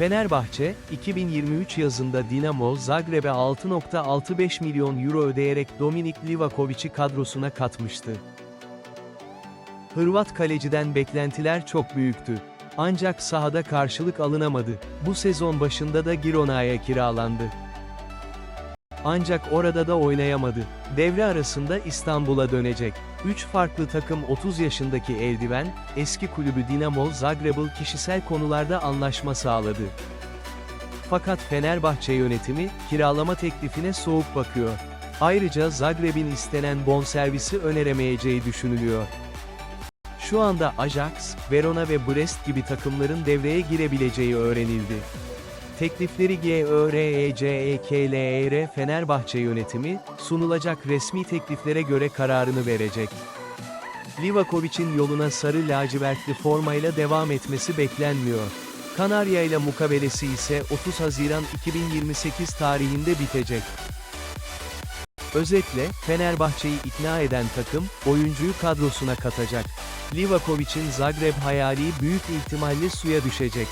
Fenerbahçe, 2023 yazında Dinamo Zagreb'e 6.65 milyon euro ödeyerek Dominik Livakovic'i kadrosuna katmıştı. Hırvat kaleciden beklentiler çok büyüktü. Ancak sahada karşılık alınamadı. Bu sezon başında da Girona'ya kiralandı. Ancak orada da oynayamadı. Devre arasında İstanbul'a dönecek. 3 farklı takım 30 yaşındaki eldiven, eski kulübü Dinamo Zagreb'il kişisel konularda anlaşma sağladı. Fakat Fenerbahçe yönetimi, kiralama teklifine soğuk bakıyor. Ayrıca Zagreb'in istenen bonservisi öneremeyeceği düşünülüyor. Şu anda Ajax, Verona ve Brest gibi takımların devreye girebileceği öğrenildi. Teklifleri E GÖRECEKLER Fenerbahçe yönetimi, sunulacak resmi tekliflere göre kararını verecek. Livakovic'in yoluna sarı lacivertli formayla devam etmesi beklenmiyor. Kanarya ile mukabelesi ise 30 Haziran 2028 tarihinde bitecek. Özetle, Fenerbahçe'yi ikna eden takım, oyuncuyu kadrosuna katacak. Livakovic'in Zagreb hayali büyük ihtimalle suya düşecek.